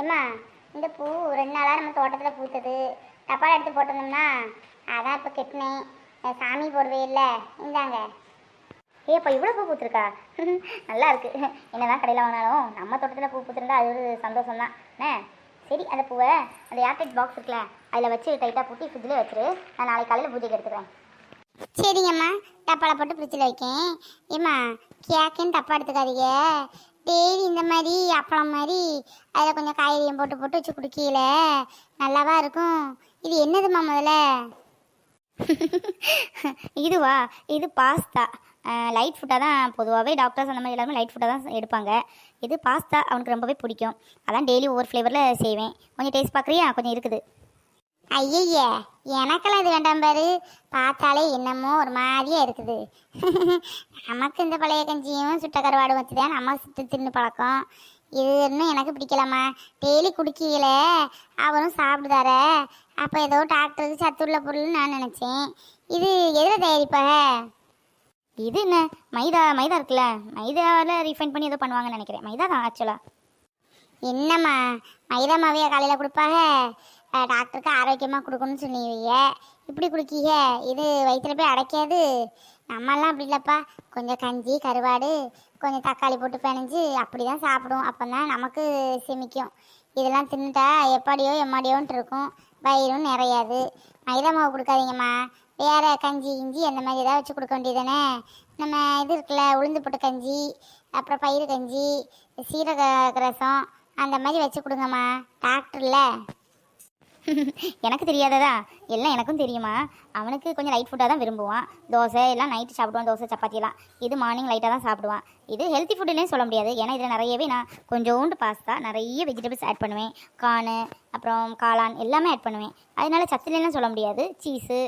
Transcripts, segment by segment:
ஏம்மா இந்த பூ ரெண்டு நாளாக நம்ம தோட்டத்தில் பூத்தது. டப்பால் எடுத்து போட்டிருந்தோம்னா அதான் இப்போ கெட்டினேன் சாமி போடுவே இல்லை. இந்தாங்க. ஏ இப்போ இவ்வளோ பூ பூத்துருக்கா? நல்லா இருக்கு. என்னதான் கடையில் வாங்கினாலும் நம்ம தோட்டத்தில் பூ பூத்துருந்தா அது ஒரு சந்தோஷம் தான் என்ன? சரி அந்த பூவை அந்த ஏர்டைட் பாக்ஸ் இருக்குல்ல அதில் வச்சு டைட்டாக பூட்டி ஃப்ரிட்ஜில் வச்சுரு. நான் நாளைக்கு காலையில் பூஜைக்கு எடுத்துக்கிறேன். சரிங்கம்மா. டப்பாவில் போட்டு ஃப்ரிட்ஜில் வைக்கேன். ஏம்மா கேக்குன்னு தப்பாக எடுத்துக்காதீங்க. டெய்லி இந்த மாதிரி அப்பளம் மாதிரி அதில் கொஞ்சம் காய்கறியும் போட்டு போட்டு வச்சு குடிக்கல. நல்லாவா இருக்கும். இது என்னதும்மா முதல்ல? இதுவா? இது பாஸ்தா. லைட் ஃபுட்டாக தான் பொதுவாகவே டாக்டர்ஸ் அந்த மாதிரி எல்லாருமே லைட் ஃபுட்டாக தான் எடுப்பாங்க. இது பாஸ்தா அவனுக்கு ரொம்பவே பிடிக்கும். அதான் டெய்லி ஒவ்வொரு ஃப்ளேவரில் செய்வேன். கொஞ்சம் டேஸ்ட் பார்க்குறியா கொஞ்சம் இருக்குது. ஐயய்ய எனக்கெல்லாம் இது வேண்டாம் பாரு. பார்த்தாலே என்னமோ ஒரு மாதிரியே இருக்குது. நமக்கு இந்த பழைய கஞ்சியும் சுட்ட கருவாடு வச்சு தான் நம்ம சுட்டு தின்னு பழக்கம். இது இன்னும் எனக்கு பிடிக்கலாமா டெய்லி குடிக்கல அவரும் சாப்பிடுதார. அப்போ ஏதோ டாக்டருக்கு சத்துள்ள பொருள்னு நான் நினச்சேன். இது எதில் தயாரிப்பாக இது என்ன? மைதா மைதா இருக்குல்ல? மைதாவில் ரீஃபைன் பண்ணி ஏதோ பண்ணுவாங்கன்னு நினைக்கிறேன். மைதா தான் ஆக்சுவலாக என்னம்மா? மைதா மாவியா காலையில் கொடுப்பாக டாக்டருக்கு ஆரோக்கியமாக கொடுக்கணும்னு சொன்னீங்க. இப்படி குடிக்கீங்க. இது வயிற்றுல போய் அடைக்காது. நம்மெல்லாம் அப்படி இல்லைப்பா. கொஞ்சம் கஞ்சி கருவாடு கொஞ்சம் தக்காளி போட்டு பிணைஞ்சு அப்படி தான் சாப்பிடும் அப்போ தான் நமக்கு செமிக்கும். இதெல்லாம் தின்னுட்டா எப்பாடியோ எம்மாடியோன்ட்டு இருக்கும். வயிறும் நிறையாது. மைதா மாவு கொடுக்காதீங்கம்மா. வேறு கஞ்சி கிஞ்சி அந்த மாதிரி ஏதாவது வச்சு கொடுக்க வேண்டியதானே நம்ம இது இருக்குல்ல உளுந்து போட்டு கஞ்சி அப்புறம் பயிறு கஞ்சி சீரக ரசம் அந்த மாதிரி வச்சு கொடுங்கம்மா. டாக்டர்ல எனக்கு தெரியாததா? எல்லாம் எனக்கும் தெரியுமா? அவனுக்கு கொஞ்சம் லைட் ஃபுட்டாக தான் விரும்புவான். தோசை எல்லாம் நைட்டு சாப்பிடுவான் தோசை சப்பாத்தியெல்லாம் இது மார்னிங் லைட்டாக தான் சாப்பிடுவான். இது ஹெல்த்தி ஃபுட்டுலேயும் சொல்ல முடியாது. ஏன்னா இதில் நிறையவே நான் கொஞ்சோண்டு பாஸ்தா நிறைய வெஜிடபிள்ஸ் ஆட் பண்ணுவேன். கானு அப்புறம் காளான் எல்லாமே ஆட் பண்ணுவேன். அதனால சத்துலாம் சொல்ல முடியாது. சீஸு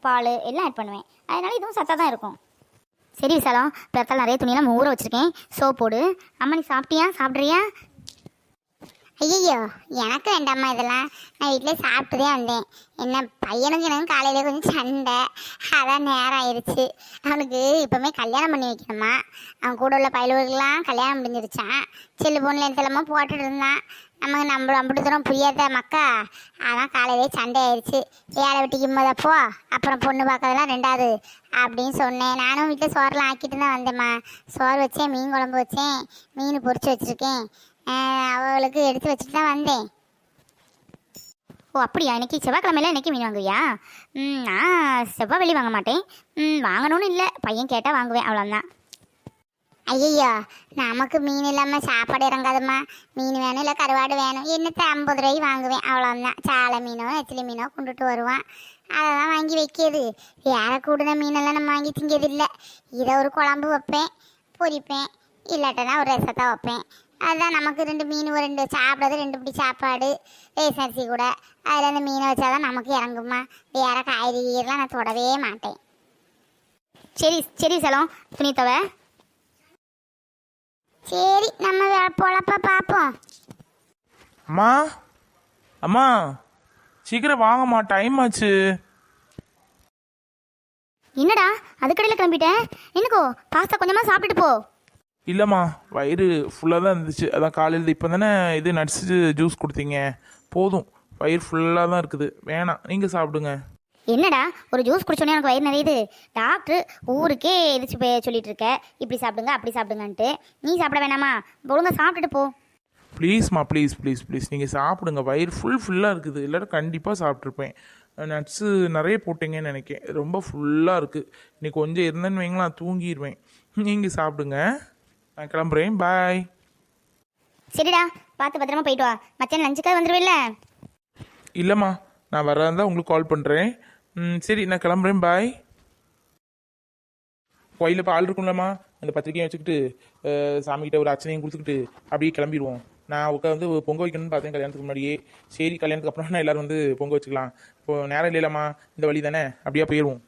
பால் எல்லாம் ஆட் பண்ணுவேன். அதனால இதுவும் சத்தாக தான் இருக்கும். சரி விசாலம் பிறத்தால் நிறைய துணியெல்லாம் நம்ம ஊற வச்சுருக்கேன். சோப் போடு. அம்மா நீ சாப்பிட்டியா? சாப்பிட்றியா? ஐயோ எனக்கு வேண்டாம்மா இதெல்லாம். நான் வீட்டில் சாப்பிட்டுதே வந்தேன். என்ன பையனுக்கு எனக்கு காலையில் கொஞ்சம் சண்டை. அதான் நேரம் ஆயிடுச்சு அவனுக்கு இப்போவுமே கல்யாணம் பண்ணி வைக்கணுமா? அவன் கூட உள்ள பயலுவர்களுக்கெல்லாம் கல்யாணம் முடிஞ்சிருச்சான் செல்லு பொண்ணில் எடுத்தலாமா போட்டுட்டு இருந்தான். நமக்கு நம்ம அம்பிட்டு தூரம் புரியாத மக்கா. அதான் காலையிலே சண்டை ஆயிடுச்சு வேலை வெட்டிக்கு போதப்போ அப்புறம் பொண்ணு பார்க்கறதெல்லாம் ரெண்டாவது அப்படின்னு சொன்னேன். நானும் வீட்டில் சோறெல்லாம் ஆக்கிட்டு தான் வந்தேம்மா. சோறு வச்சேன் மீன் குழம்பு வச்சேன் மீன் பொரிச்சு வச்சுருக்கேன். அவளுக்கு எடுத்து வச்சுட்டு தான் வந்தேன். ஓ அப்படியா? இன்னைக்கு செவ்வாய்க்கிழமையில இன்னைக்கு மீன் வாங்குவியா? ம் நான் செவ்வாய் வெளி வாங்க மாட்டேன். ம் வாங்கணும்னு இல்லை. பையன் கேட்டால் வாங்குவேன். அவ்வளோதான் ஐயோ நமக்கு மீன் இல்லாமல் சாப்பாடு இறங்காதம்மா. மீன் வேணும் இல்லை கருவாடு வேணும். என்னத்தை ஐம்பது ரூபாய் வாங்குவேன். அவ்வளோதான் சாலை மீனோ எச்சிலி மீனோ கொண்டுட்டு வருவான். அதை தான் வாங்கி வைக்கிறது வேற கூடுன மீனெல்லாம் நம்ம வாங்கி திங்கிறது இல்லை இதை ஒரு குழம்பு வைப்பேன் பொரிப்பேன். இல்லாட்டனா ஒரு ரசத்தை வைப்பேன். அதுதான் நமக்கு ரெண்டு மீன் ரெண்டு சாப்பிட்றது ரெண்டு பிடி சாப்பாடு ரேஸ் அரிசி கூட. அதில் அந்த மீனை வச்சாதான் நமக்கு இறங்குமா? வேற காய்கறிலாம் நான் தொடவே மாட்டேன். சரி சரி செலம் துணி தவை சரி நம்ம பொழப்ப பார்ப்போம் அம்மா அம்மா சீக்கிரம் வாங்கம்மா டைம் ஆச்சு. என்னடா அதுக்கடையில் கிளம்பிட்டேன் என்னக்கோ பாஸ்தா கொஞ்சமாக சாப்பிட்டுட்டு போ. இல்லைம்மா வயிறு ஃபுல்லாக தான் இருந்துச்சு. அதான் காலையில் இப்போ தானே இது நட்ஸு ஜூஸ் கொடுத்தீங்க. போதும். வயிறு ஃபுல்லாக தான் இருக்குது. வேணாம். நீங்கள் சாப்பிடுங்க. என்னடா? ஒரு ஜூஸ் குடிச்சோன்னே எனக்கு வயிறு நிறையுது. டாக்டர் ஊருக்கே எதிர்த்து போய் சொல்லிட்டு இருக்க. இப்படி சாப்பிடுங்க அப்படி சாப்பிடுங்கன்ட்டு. நீ சாப்பிட வேணாமா? ஒழுங்கா சாப்பிட்டுட்டு போ. ப்ளீஸ்மா ப்ளீஸ் ப்ளீஸ் ப்ளீஸ் நீங்கள் சாப்பிடுங்க. வயிறு ஃபுல் ஃபுல்லாக இருக்குது. இல்லாட்ட கண்டிப்பாக சாப்பிட்ருப்பேன் நட்ஸு நிறைய போட்டீங்கன்னு நினைக்கிறேன் ரொம்ப ஃபுல்லாக இருக்குது இன்னைக்கு கொஞ்சம் இருந்தேன்னு வைங்களா நான் தூங்கிடுவேன் நீங்கள் சாப்பிடுங்க. நான் கிளம்புறேன். பாய் சரிடா பார்த்து பத்திரமா போயிட்டு வா. மச்சான் லஞ்சுக்காக வந்துடுவில்ல இல்லைம்மா நான் வர்றதா உங்களுக்கு கால் பண்ணுறேன் ம் சரி நான் கிளம்புறேன். பாய் கோயிலில் இப்போ ஆள் இருக்கும்லம்மா. அந்த பத்திரிக்கையை வச்சுக்கிட்டு அஹ், சாமிகிட்ட ஒரு அர்ச்சனையும் கொடுத்துக்கிட்டு அப்படியே கிளம்பிடுவோம். நான் உட்காந்து பொங்க வைக்கணும்னு பார்த்தேன் கல்யாணத்துக்கு முன்னாடியே. சரி கல்யாணத்துக்கு அப்புறம் நான் எல்லாரும் வந்து பொங்க வச்சுக்கலாம். இப்போ நேரம் இல்லைல்லம்மா இந்த வழி தானே? அப்படியே போயிடுவோம்.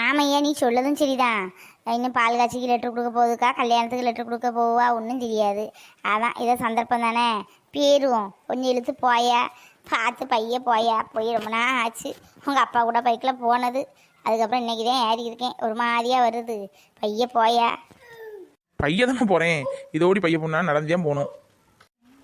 ஆமையா நீ சொல்லதும் சரிதான். இன்னும் பால் காட்சிக்கு லெட்ரு கொடுக்க போகுதுக்கா கல்யாணத்துக்கு லெட்ரு கொடுக்க போவா ஒன்றும் தெரியாது அதான் இதை சந்தர்ப்பம் தானே பேருவோம் கொஞ்சம் இழுத்து போயா பார்த்து பைய போயா போய் ரொம்ப நாள் ஆச்சு உங்கள் அப்பா கூட பைக்கில் போனது அதுக்கப்புறம் இன்றைக்கி தான் ஏறி இருக்கேன் ஒரு மாதிரியாக வருது பைய போயா பையன் தானே போகிறேன் இதோடி பையன் போனா நடந்தே போகணும்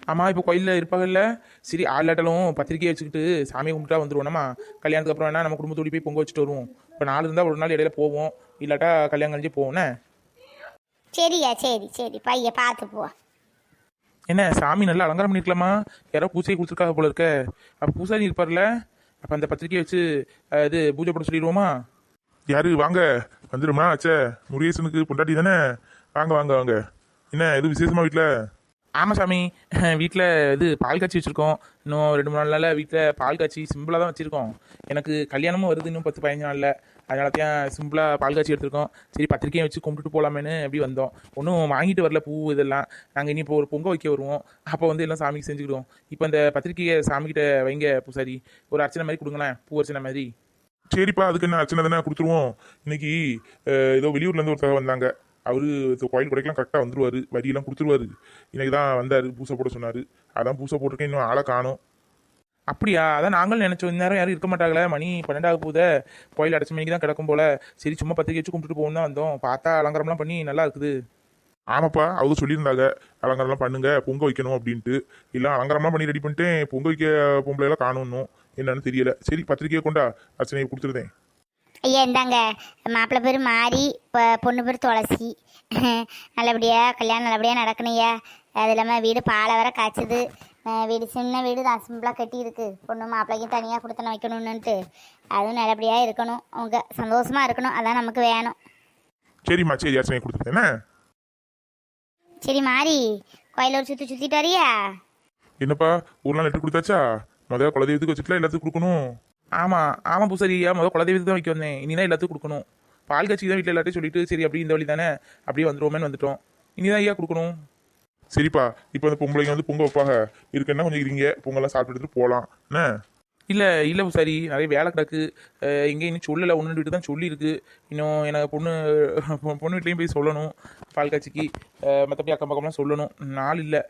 அம்மா இப்போ கோயிலில் இருப்பாங்கல்ல சரி ஆளாட்டலும் பத்திரிக்கையை வச்சுக்கிட்டு சாமியை கும்பிட்டா வந்துருவோம்மா கல்யாணத்துக்கு அப்புறம் வேணா நம்ம குடும்பத்தோடி போய் பொங்க வச்சுட்டு வருவோம் இப்போ நாலு இருந்தால் ஒரு நாள் இடையில போவோம் இல்லாட்டா கல்யாணம் கழிஞ்சு போவோண்ணே சரியா சரி சரி. பைய பார்த்து போ. என்ன சாமி நல்லா அலங்காரம் பண்ணிருக்கலாமா? யாரோ பூஜையை கொடுத்துருக்காங்க போல இருக்க. அப்போ பூசாரி இருப்பார்ல அப்போ அந்த பத்திரிக்கையை வச்சு இது பூஜை போட சொல்லிடுவோமா? யாரு? வாங்க. வந்துடுமா அச்சே. முருகேசனுக்கு பொண்டாட்டி தானே? வாங்க வாங்க வாங்க. என்ன எதுவும் விசேஷமா வீட்டில் ஆமாம் சாமி. வீட்டில் இது பால் காய்ச்சி வச்சுருக்கோம். இன்னும் ரெண்டு மூணு நாளில் வீட்டில் பால் காய்ச்சி சிம்பிளாக தான் வச்சுருக்கோம். எனக்கு கல்யாணமும் வருது இன்னும் பத்து பதினஞ்சு நாளில். அதனால தான் சிம்பிளாக பால் காய்ச்சி எடுத்திருக்கோம். சரி பத்திரிக்கையை வச்சு கும்பிட்டுட்டு போகலாமேனு அப்படி வந்தோம். ஒன்றும் வாங்கிட்டு வரல பூ இதெல்லாம். நாங்கள் இனி இப்போ ஒரு பொங்க வைக்க வருவோம். அப்போ வந்து எல்லாம் சாமிக்கு செஞ்சுக்கிடுவோம். இப்போ இந்த பத்திரிக்கையை சாமிக்கிட்ட வைங்க பூசாரி. ஒரு அர்ச்சனை மாதிரி கொடுங்களேன். பூ அர்ச்சனை மாதிரி. சரிப்பா அதுக்கு என்ன அர்ச்சனை தானே கொடுத்துருவோம். இன்னைக்கு ஏதோ வெளியூர்லேருந்து ஒருத்தர் வந்தாங்க. அவரு இந்த கோயில் கொடைக்கெல்லாம் கரெக்டாக வந்துடுவார் வரியெல்லாம் கொடுத்துருவாரு. இன்னைக்கு தான் வந்தார் பூசை போட சொன்னார். அதான் பூசை போட்டிருக்கேன் இன்னும் ஆளை காணும். அப்படியா? அதான் நாங்களும் நினச்சோம் இந்த நேரம் யாரும் இருக்க மாட்டாங்களே மணி பன்னெண்டாக போத கோயில் அடைச்ச மணிக்கு தான் கிடக்கும் போல. சரி சும்மா பத்திரிக்கை வச்சு கும்பிட்டு போகணும் தான் வந்தோம். பார்த்தா அலங்காரம்லாம் பண்ணி நல்லா இருக்குது. ஆமாப்பா அவங்க சொல்லியிருந்தாங்க அலங்காரம்லாம் பண்ணுங்க பொங்க வைக்கணும் அப்படின்ட்டு. இல்லை அலங்காரம்லாம் பண்ணி ரெடி பண்ணிட்டு பொங்க வைக்க பொம்பளை எல்லாம் காணணும் என்னன்னு தெரியல. சரி பத்திரிக்கையை கொண்டா அர்ச்சனையை கொடுத்துருந்தேன் ஐயா இந்தாங்க. மாப்பிள்ளை பேர் மாறி இப்போ பொண்ணு பேர் துளசி. நல்லபடியாக கல்யாணம் நல்லபடியாக நடக்கணுய்யா அது இல்லாமல் வீடு பாலை வர காய்ச்சுது. வீடு சின்ன வீடு தான் சிம்பிளாக கட்டியிருக்கு. பொண்ணு மாப்பிள்ளைக்கும் தனியாக கொடுத்தன வைக்கணும்னுட்டு அதுவும் நல்லபடியாக இருக்கணும். அவங்க சந்தோஷமாக இருக்கணும். அதான் நமக்கு வேணும். சரிம்மா சரி கொடுத்துருந்தேன் என்ன? சரி மாறி கோயில ஒரு சுற்றி சுற்றிட்டு வரியா? என்னப்பா நாள் லெட்டர் கொடுத்தாச்சா? முதல்ல குலதெய்வத்துக்கு வச்சுட்டுலாம் எல்லாத்துக்கும் கொடுக்கணும். ஆமாம் ஆமாம் பூசாரியா முதல் குலதெய்வத்துக்கு தான் வைக்க வந்தேன் இனிதான் எல்லாத்துக்கும் கொடுக்கணும். பால் காட்சி தான் வீட்டில் எல்லாத்தையும் சொல்லிட்டு சரி அப்படி இந்த வழி தானே அப்படியே வந்துருவோமேன்னு வந்துட்டோம். இனிதான் ஐயா கொடுக்கணும்? சரிப்பா இப்போ அந்த பொம்பளைங்க வந்து பொங்க வைப்பாங்க. இருக்குன்னா கொஞ்சம் இருங்க பொங்கலாம் சாப்பிட்டு எடுத்துட்டு போகலாம் என்ன? இல்லை இல்லை பூசாரி நிறைய வேலை கிடக்கு. எங்கேயும் இன்னும் சொல்லலை ஒன்று வீட்டு தான் சொல்லியிருக்கு. இன்னும் எனக்கு பொண்ணு பொண்ணு வீட்லேயும் போய் சொல்லணும் பால் காட்சிக்கு மற்றபடி அக்கம் பக்கம்லாம் சொல்லணும். நாள் இல்லை.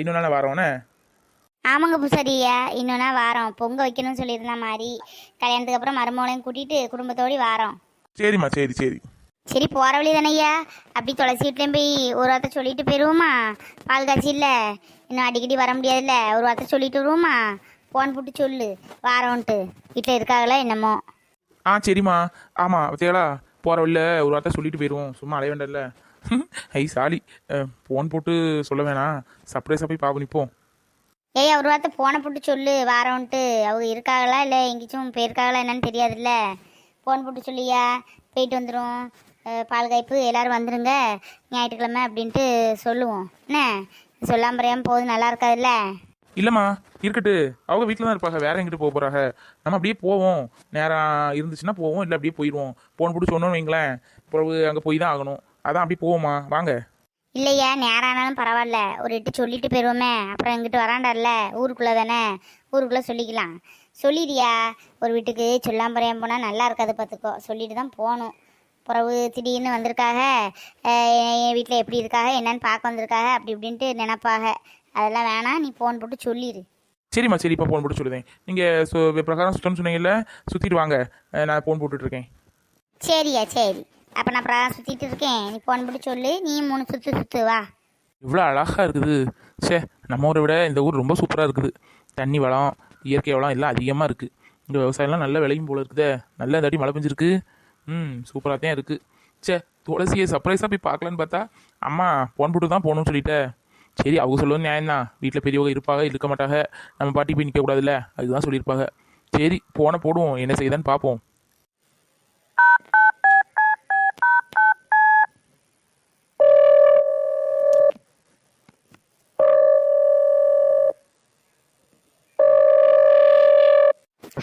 இன்னும் நாள் வரவனே ஆமாங்க பூசாரியா. இன்னொன்னா வாரம். பொங்க வைக்கணும்னு சொல்லியிருந்தா மாதிரி கல்யாணத்துக்கு அப்புறம் மருமகளையும் கூட்டிகிட்டு குடும்பத்தோடு வாரோம். சரிம்மா சரி சரி. சரி போகிற வழி தானேய்யா அப்படி துளசி வீட்லேயும் போய் ஒரு வார்த்தை சொல்லிட்டு போயிடுவோமா பால் காய்ச்சி இல்லை. இன்னும் அடிக்கடி வர முடியாதுல்ல. ஒரு வார்த்தை சொல்லிட்டு வருவோமா? ஃபோன் போட்டு சொல்லு. வாரோன்ட்டு. வீட்டில் இருக்காங்களா என்னமோ. ஆ சரிம்மா. ஆமாம் பார்த்தீங்களா போகிற வழியில் ஒரு வார்த்தை சொல்லிட்டு போயிடுவோம் சும்மா அலைய வேண்டாம்ல. ஐ சாலி ஃபோன் போட்டு சொல்ல வேணாம். சர்ப்ரைஸாக போய் பார்ப்போம் நிற்போம் ஏய் ஒரு வார்த்தை ஃபோனை போட்டு சொல்லு வாரோன்ட்டு. அவங்க இருக்காங்களா இல்லை எங்கேயும் போயிருக்காங்களா என்னன்னு தெரியாதுல்ல? ஃபோன் போட்டு சொல்லியா? போயிட்டு வந்துடும் பால் காய்ப்பு எல்லாரும் வந்துடுங்க ஞாயிற்றுக்கிழமை அப்படின்ட்டு சொல்லுவோம். என்ன? சொல்லாமல் பறையாமல் போகுது நல்லா இருக்காதுல்ல? இல்லைம்மா இருக்கட்டு. அவங்க வீட்டில் தான் இருப்பாங்க. வேற எங்கிட்ட போக போகிறாங்க நம்ம அப்படியே போவோம். நேரம் இருந்துச்சுன்னா போவோம் இல்லை அப்படியே போயிடுவோம் ஃபோன் போட்டு சொன்னோன்னு வைங்களேன். பிறகு அங்கே போய் தான் ஆகணும். அதான் அப்படியே போவோம்மா. வாங்க. இல்லையா நேரம் ஆனாலும் பரவாயில்ல. ஒரு எட்டு சொல்லிட்டு போயிடுவோமே அப்புறம் எங்கிட்ட வராண்டார்ல ஊருக்குள்ளே தானே? ஊருக்குள்ளே சொல்லிக்கலாம். சொல்லிடியா? ஒரு வீட்டுக்கு சொல்லாம பறையாம போனால் நல்லா இருக்காது பார்த்துக்கோ சொல்லிட்டு தான் போகணும் பிறகு திடீர்னு வந்திருக்காக என் வீட்டில் எப்படி இருக்காக என்னன்னு பார்க்க வந்திருக்காக அப்படி இப்படின்ட்டு நினப்பாக. அதெல்லாம் வேணாம் நீ ஃபோன் போட்டு சொல்லிடு சரிம்மா சரி இப்போ ஃபோன் போட்டு சொல்லுதேன். நீங்கள் சு பிரகாரம் சுத்தம்னு சொன்னீங்கல்ல சுற்றிட்டு வாங்க. நான் ஃபோன் போட்டுட்ருக்கேன் சரியா சரி. அப்போ நான் அப்புறம் சுற்றிட்டு இருக்கேன். நீ போன் போட்டு சொல்லு. நீ மூணு சுற்று சுற்று வா. இவ்வளோ அழகாக இருக்குது. ச்சே நம்ம ஊரை விட இந்த ஊர் ரொம்ப சூப்பராக இருக்குது. தண்ணி வளம் இயற்கை வளம் எல்லாம் அதிகமாக இருக்குது இந்த விவசாயம்லாம் நல்ல விளையும் போல இருக்குதே. நல்ல தடி மழை பெஞ்சிருக்கு. ம் சூப்பராக தான் இருக்குது சே துளசியை சர்ப்ரைஸாக போய் பார்க்கலான்னு பார்த்தா அம்மா ஃபோன் போட்டு தான் போகணும்னு சொல்லிட்டேன் சரி அவங்க சொல்லவும் நியாயம்தான். வீட்டில் பெரியவங்க இருப்பாங்க இருக்க மாட்டாங்க. நம்ம பாட்டி போய் நிற்கக்கூடாதுல்ல அதுதான் சொல்லியிருப்பாங்க. சரி போன போடுவோம். என்ன செய்யுதான்னு பார்ப்போம்.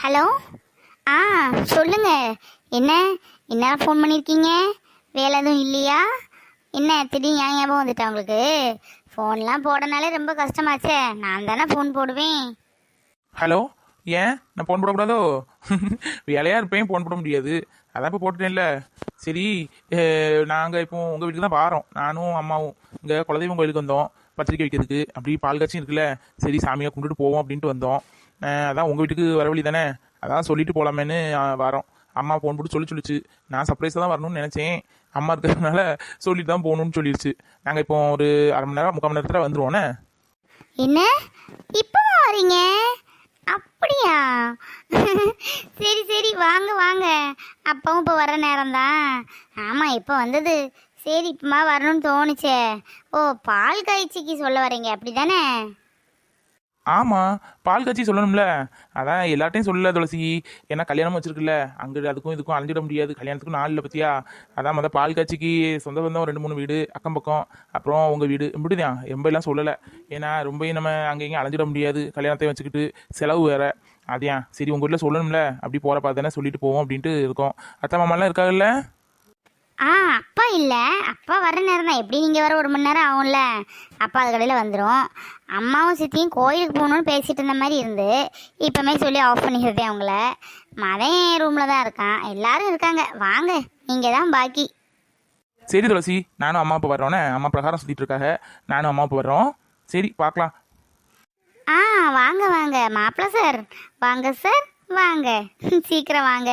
ஹலோ? ஆ சொல்லுங்க. என்ன? என்ன ஃபோன் பண்ணியிருக்கீங்க வேலை எதுவும் இல்லையா? என்ன திடீர்னு ஏன் ஞாபகம் வந்துட்டா உங்களுக்கு? ஃபோன்லாம் போடனாலே ரொம்ப கஷ்டமாச்சே. நான் தானே ஃபோன் போடுவேன். ஹலோ ஏன்? நான் ஃபோன் போடக்கூடாதோ? வேலையாக இருப்பேன் ஃபோன் போட முடியாது. அதான் இப்போ போட்டுட்டேன்ல. சரி நாங்கள் இப்போ உங்கள் வீட்டுக்கு தான் வாரோம். நானும் அம்மாவும் இங்கே குலதெய்வம் கோயிலுக்கு வந்தோம். பத்திரிக்கை வைக்கிறதுக்கு அப்படி பால் காட்சி இருக்குல்ல சரி சாமியை கும்பிட்டுட்டு போவோம் அப்படின்ட்டு வந்தோம். அதான் உங்கள் வீட்டுக்கு வர வழி தானே? அதான் சொல்லிட்டு போகலாமேன்னு வரோம். அம்மா ஃபோன் போட்டு சொல்லி சொல்லிச்சு. நான் சர்ப்ரைஸாக தான் வரணும்னு நினச்சேன். அம்மா இருக்கிறதுனால சொல்லிட்டு தான் போகணும்னு சொல்லிடுச்சு நாங்கள் இப்போ ஒரு அரை மணி நேரம் முக்கால் மணி நேரத்தில் வந்துருவோண்ணே என்ன? இப்போ வரீங்க? அப்படியா? சரி சரி வாங்க வாங்க. அப்பாவும் இப்போ வர நேரம் தான் ஆமாம் இப்போ வந்தது சரி இப்போமா வரணும்னு தோணுச்சே. ஓ பால் காய்ச்சிக்கு சொல்ல வரீங்க அப்படி தானே ஆமாம் பால் காய்ச்சி சொல்லணும்ல. அதான் எல்லார்ட்டையும் சொல்லல துளசி. ஏன்னா கல்யாணம் வச்சிருக்குல்ல. அங்கே அதுக்கும் இதுக்கும் அலைஞ்சிட முடியாது. கல்யாணத்துக்கும் நாள் இல்லை பற்றியா அதான் மொதல் பால் காய்ச்சிக்கு சொந்த பந்தம் ரெண்டு மூணு வீடு அக்கம் பக்கம் அப்புறம் உங்கள் வீடு. இப்படிதான். ரொம்ப எல்லாம் சொல்லலை. ஏன்னா ரொம்ப நம்ம அங்கே இங்கே அலைஞ்சிட முடியாது. கல்யாணத்தை வச்சுக்கிட்டு செலவு வேற. அதையா சரி உங்கள் வீட்டில் சொல்லணும்ல. அப்படி போகிற பார்த்து சொல்லிட்டு போவோம் அப்படின்ட்டு இருக்கோம். அத்தை மாமாலாம் இருக்காங்கல்ல? ஆ அப்பா இல்லை. அப்பா வர நேரம் தான். எப்படி நீங்கள் வர ஒரு மணி நேரம் ஆகும்ல? அப்பா அது கடையில் வந்துடும் அம்மாவும் சித்தியும் கோயிலுக்கு போகணுன்னு பேசிட்டு இருந்த மாதிரி இருந்து இப்போமே சொல்லி ஆஃப் பண்ணிடுறேன் அவங்கள. மதன் ரூமில் தான் இருக்கான். எல்லாரும் இருக்காங்க. வாங்க. நீங்கள் தான் பாக்கி. சரி துளசி நானும் அம்மா அப்பா வர்றோன்னே அம்மா பிரகாரம் சுற்றிட்டு இருக்காங்க. நானும் அம்மா அப்பா வர்றோம். சரி பார்க்கலாம் ஆ வாங்க வாங்க. மாப்பிள்ள சார். வாங்க சார். வாங்க. சீக்கிரம் வாங்க.